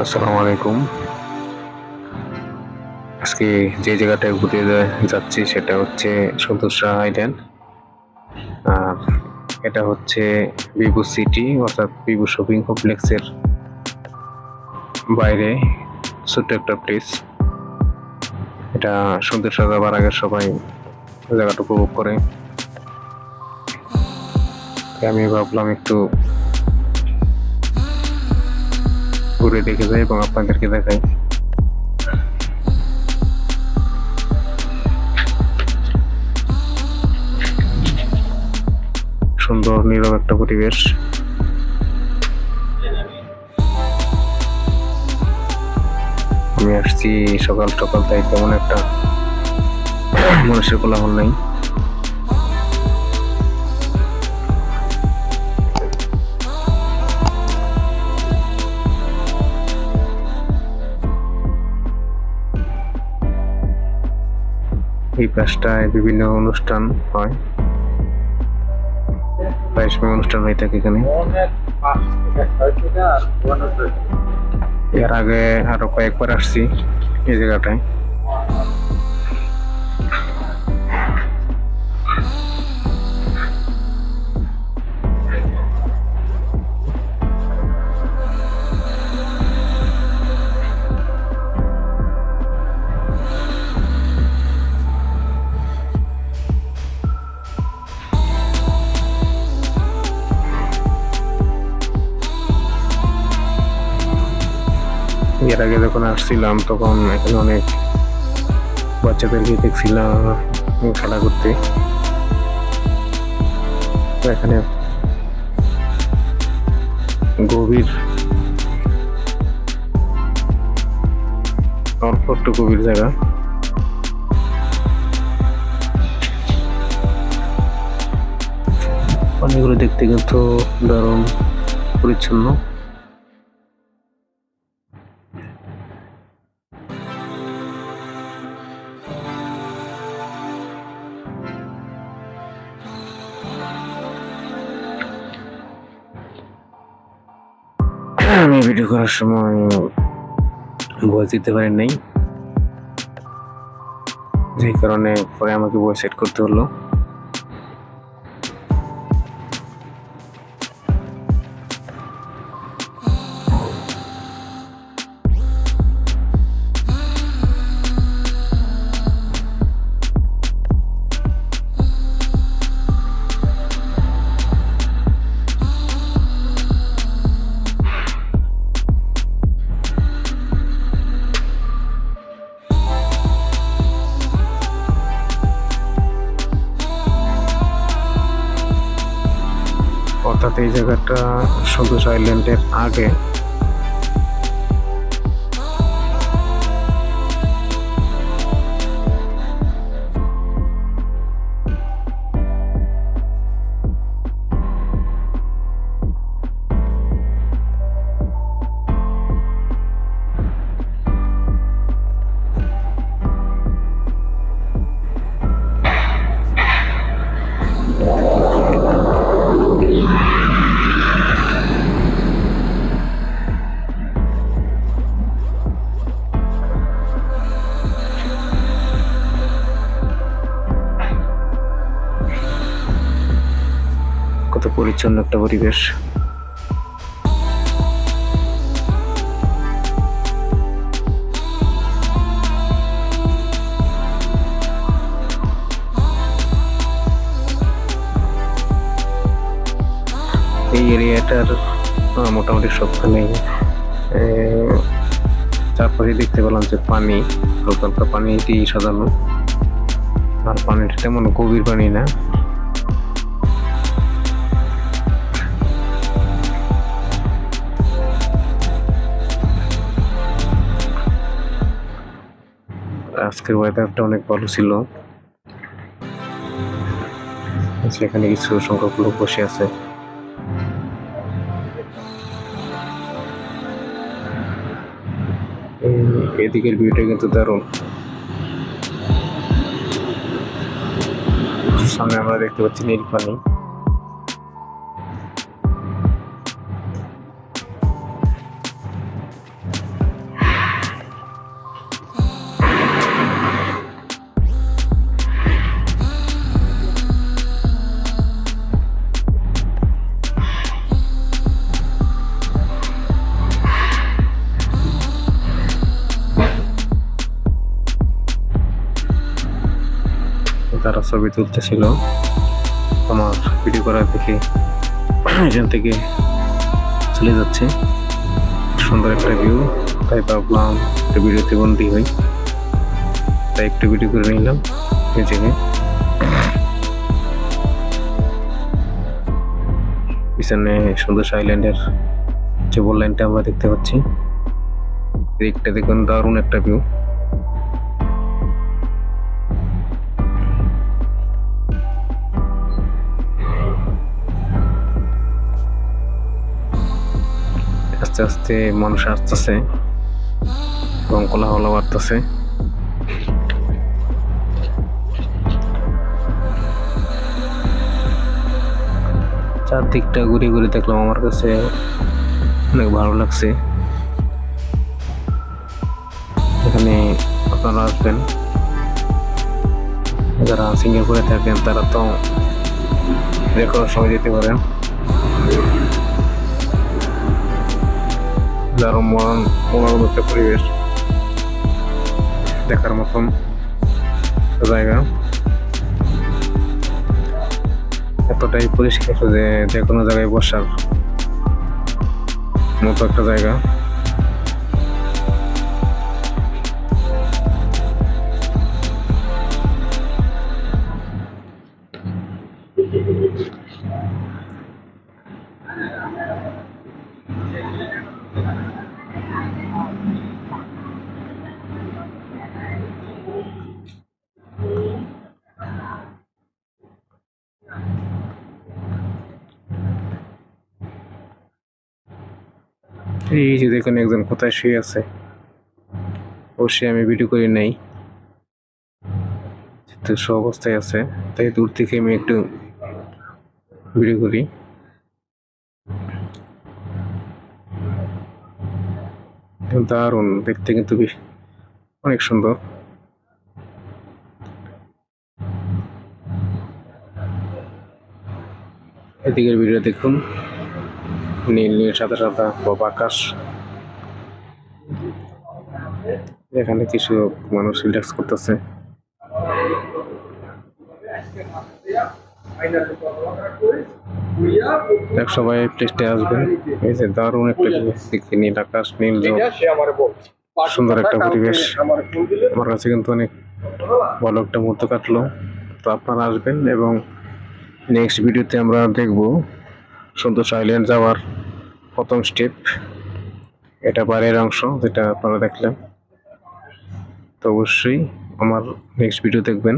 আসসালামু আলাইকুম। আজকে যে জায়গাটায় ঘুরতে যাচ্ছি সেটা হচ্ছে সন্তোষা আইল্যান্ড আর এটা হচ্ছে বিভু সিটি অর্থাৎ বিভু শপিং কমপ্লেক্সের বাইরে ছোট্ট একটা প্লেস এটা সন্তোষা যাবার আগে সবাই জায়গাটা উপভোগ করে। আমি ভাবলাম একটু ঘুরে দেখে যাই এবং আপনাদেরকে দেখাই সুন্দর, নীরব একটা পরিবেশ। আমি আসছি সকাল সকাল তাই তেমন একটা মানুষের কোলাহল নেই। এই পাশটায় বিভিন্ন অনুষ্ঠান হয়। প্রায় অনুষ্ঠান হয়ে থাকে এখানে। এর আগে আরও কয়েকবার আসছি এই জায়গাটায়। এর আগে যখন আসছিলাম, তখন এখানে অনেক বাচ্চাদেরকে দেখছিলাম খেলা করতে। এখানে গভীর অল্প গভীর জায়গা। পানিগুলো দেখতে কিন্তু দারুণ পরিচ্ছন্ন। ভিডিও করার সময় ভয়েস দিতে পারেন নাই। যেই কারণে পরে আমাকে ভয়েস সেট করতে হলো। অর্থাৎ এই জায়গাটা সন্তোষ আইল্যান্ডের আগে। পরিচ্ছন্ন একটা পরিবেশ। এই এরিয়াটার মোটামুটি সবখানেই আহ, চারপাশে দেখতে পেলাম যে পানি হালকা হালকা পানি দিয়ে সাজানো। আর পানিটা তেমন গভীর পানি না। আজকের ওয়েদারটা অনেক ভালো ছিল। সেখানে কিছু সংখ্যক লোক বসে আছে। এদিকের ভিউটা কিন্তু দারুণ। সামনে আমরা দেখতে পাচ্ছি নীল পানি তারা ছবি তুলতেছিল। আমার ভিডিও করার দেখে এখান থেকে চলে যাচ্ছে। সুন্দর একটা ভিউ তাই ভাবলাম একটা ভিডিওতে বন্দি হই। তাই একটু ভিডিও করে নিলাম নিজেকে পিছনে সুন্দর আইল্যান্ডের যে লাইনটা আমরা দেখতে পাচ্ছি। দিকটা দেখুন দারুণ একটা ভিউ আস্তে আস্তে মানুষ আসতেছে এবং কোলাহল বাড়তেছে। চারদিকটা ঘুরে ঘুরে দেখলাম, আমার কাছে অনেক ভালো লাগছে। এখানে আপনারা আসবেন। যারা সিঙ্গাপুরে থাকেন, তারা তো যে কোনো সময় যেতে পারেন। দারুণ মরণ মনোরম একটা পরিবেশ দেখার মতন জায়গা। এতটাই পরিষ্কার যে যে কোনো জায়গায় বসার মতো একটা জায়গা। এই যে দেখুন একজন কোথায় শুয়ে আছে। অবশ্যই আমি ভিডিও করি নাই। তো সব অবস্থায় আছে, তাই দূর থেকে আমি একটু ভিডিও করি। দারুণ, দেখতে কিন্তু বেশ, অনেক সুন্দর। এদিকের ভিডিও দেখুন। নীল নীল, সাদা সাদা বা আকাশ। এখানে কিছু মানুষ রিল্যাক্স করতেছে। সবাই প্লেসটে আসবেন এই যে দারুণ একটা নীল আকাশ, নীল জল সুন্দর একটা পরিবেশ। আমার কাছে কিন্তু অনেক ভালো একটা মুহূর্ত কাটলো। তো আপনারা আসবেন এবং নেক্সট ভিডিওতে আমরা দেখব। সন্তোষ আইল্যান্ড যাওয়ার প্রথম স্টেপ এটা বাইরের অংশ যেটা আপনারা দেখলেন। তো অবশ্যই আমার নেক্সট ভিডিও দেখবেন।